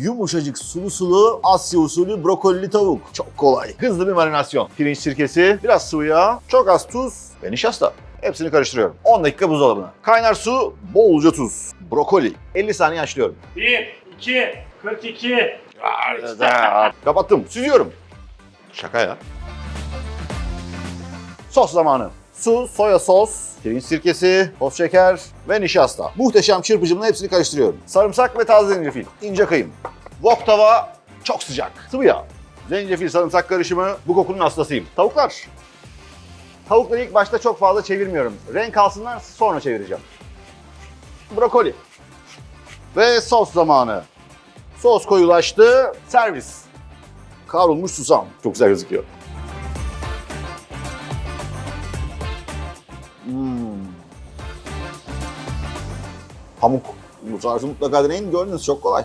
Yumuşacık sulu sulu Asya usulü brokolili tavuk. Çok kolay. Hızlı bir marinasyon. Pirinç sirkesi, biraz sıvı yağ, çok az tuz ve nişasta. Hepsini karıştırıyorum. 10 dakika buzdolabına. Kaynar su, bolca tuz. Brokoli. 50 saniye haşlıyorum. 1, 2, 42. Kapattım. Süzüyorum. Şaka ya. Sos zamanı. Su, soya sos, pirinç sirkesi, toz şeker ve nişasta. Muhteşem çırpıcımla hepsini karıştırıyorum. Sarımsak ve taze zencefil. İnce kıyım. Wok tava çok sıcak. Sıvı yağ. Zencefil sarımsak karışımı bu kokunun hastasıyım. Tavuklar. Tavukları ilk başta çok fazla çevirmiyorum. Renk alsınlar sonra çevireceğim. Brokoli. Ve sos zamanı. Sos koyulaştı. Servis. Kavrulmuş susam. Çok güzel gözüküyor. Hmm. Pamuk. Bu tarzı mutlaka deneyin. Gördünüz çok kolay.